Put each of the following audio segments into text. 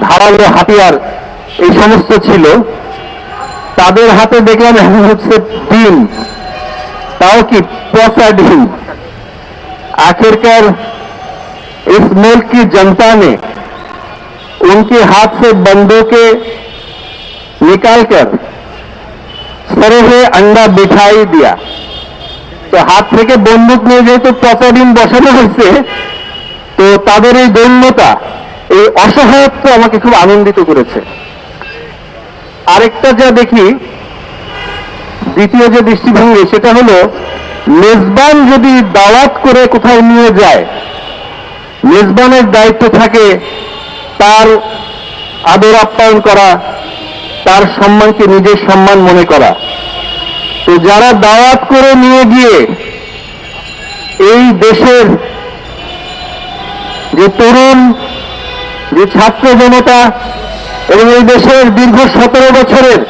ধারালো হাতিয়ার এই সমস্ত ছিল তাদের হাতে দেখলাম এখন হচ্ছে ডিম তাও কি পচা ডিম आखिरकार इस मुल्क की जनता ने उनके हाथ से बंदूकें निकालकर सरे हुए अंडा बिठाई दिया তো হাত থেকে বন্দুক নিয়ে যেহেতু পচা ডিম বসানো হয়েছে তো তাদের এই দৈন্যতা এই অসহায়ত্ব আমাকে খুব আনন্দিত করেছে। আরেকটা যা দেখি, দ্বিতীয় যে দৃষ্টিভঙ্গি, সেটা হলো, মেজবান যদি দাওয়াত করে কোথাও নিয়ে যায়, মেজবানের দায়িত্ব থাকে তার আদর আপ্যায়ন করা, তার সম্মানকে নিজের সম্মান মনে করা। তো যারা দাওয়াত করে নিয়ে গিয়ে এই দেশের যে তরুণ যে ছাত্র জনতা এবং এই দেশের দীর্ঘ সতেরো বছরের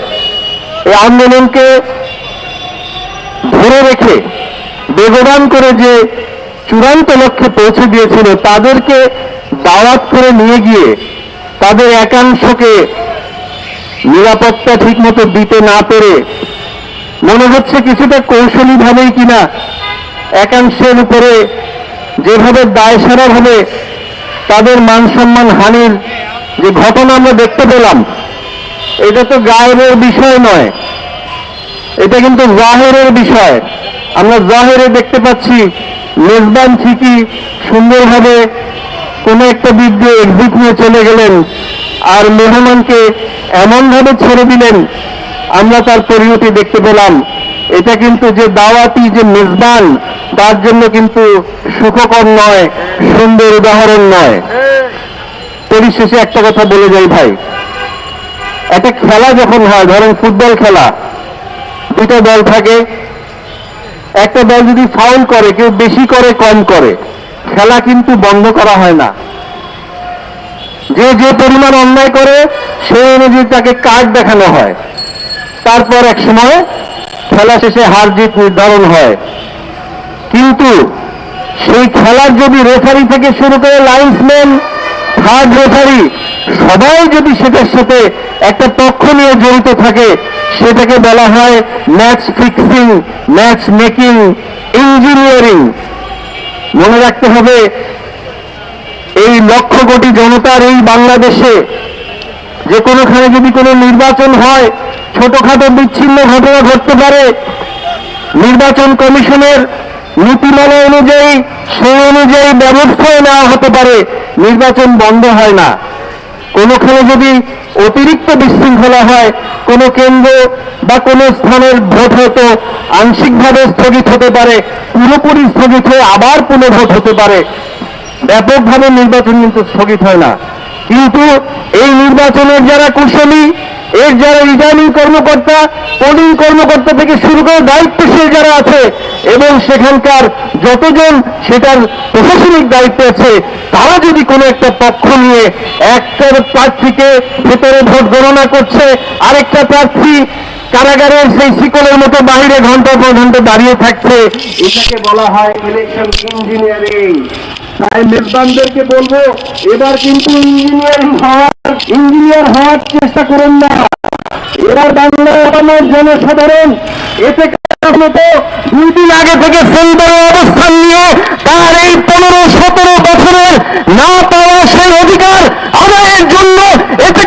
এই আন্দোলনকে ধরে রেখে, বেগবান করে যে চূড়ান্ত লক্ষ্যে পৌঁছে দিয়েছিল, তাদেরকে দাওয়াত করে নিয়ে গিয়ে তাদের একাংশকে নিরাপত্তা ঠিকমতো দিতে না পেরে, মনে হচ্ছে কিছুটা কৌশলী ভাবেই কিনা একাংশের উপরে যেভাবে দায়সারা ভাবে তাদের মান সম্মান হানির যে ঘটনা আমরা দেখতে পেলাম, এটা তো গায়েবের বিষয় নয়। এটা কিন্তু জাহেরের বিষয়। আমরা জাহেরে দেখতে পাচ্ছি, মেজবান ঠিকই সুন্দরভাবে কোনো একটা দিক দিয়ে এক্সিট নিয়ে চলে গেলেন আর মেহমানকে এমনভাবে ছেড়ে দিলেন, আমরা তার পরিণতি দেখতে পেলাম। এটা কিন্তু যে দাওয়াতি, যে মেজবান তার জন্য কিন্তু সুখকর নয়, সুন্দর উদাহরণ নয়। পরিশেষে একটা কথা বলে যাই ভাই। একটা খেলা যখন হয়, ধরেন ফুটবল খেলা, দুইটা দল থাকে, একটা দল যদি ফাউল করে, কেউ বেশি করে, কম করে, খেলা কিন্তু বন্ধ করা হয় না। যে যে পরিমাণ অন্যায় করে, সেই অনুযায়ী তাকে কার্ড দেখানো হয়। তারপর এক সময় খেলা শেষে হার জিত নির্ধারণ হয়। কিন্তু সেই খেলার যদি রেফারি থেকে শুরু করে লাইন্সম্যান থার্ড রেফারি সবাই যদি সেটার সাথে একটা পক্ষ নিয়ে জড়িত থাকে, সেটাকে বলা হয় match fixing match making engineering মনে রাখতে হবে, এই লক্ষ কোটি জনতার এই বাংলাদেশে যে কোনোখানে যদি কোনো নির্বাচন হয়, ছোটখাটো বিচ্ছিন্ন ঘটনা ঘটতে পারে। নির্বাচন কমিশনের নীতিমালা অনুযায়ী, সেই অনুযায়ী ব্যবস্থাও নেওয়া হতে পারে। নির্বাচন বন্ধ হয় না। কোনোখানে যদি অতিরিক্ত বিশৃঙ্খলা হয়, কোনো কেন্দ্র বা কোনো স্থানের ভোট হয়তো আংশিকভাবে স্থগিত হতে পারে, পুরোপুরি স্থগিত হয়ে আবার পুনঃভোট হতে পারে। ব্যাপকভাবে নির্বাচন কিন্তু স্থগিত হয় না। কিন্তু এই নির্বাচনের যারা কুশলী, এর যারা রিটার্নিং কর্মকর্তা পোলিং কর্মকর্তা থেকে শুরু করে দায়িত্বশীল যারা আছে এবং সেখানকার যতজন সেটার প্রশাসনিক দায়িত্ব আছে, তারা যদি কোনো একটা পক্ষ নিয়ে একটার প্রার্থীকে ভেতরে ভোট গণনা করছে, আরেকটা প্রার্থী কারাগারের সেই শিকলের মতো বাইরে ঘণ্টা পর ঘণ্টা দাঁড়িয়ে থাকছে, এটাকে বলা হয় ইলেকশন ইঞ্জিনিয়ারিং তাই মেজবানদেরকে বলব, এবার কিন্তু ইঞ্জিনিয়ারিং হওয়ার ইঞ্জিনিয়ার হওয়ার চেষ্টা করেন না। এবার বাংলা আমার জনসাধারণ, এতে দুই দিন আগে থেকে সুন্দর অবস্থান নিয়ে তার এই পনেরো সতেরো বছরের না পাওয়া সেই অধিকার আদায়ের জন্য এতে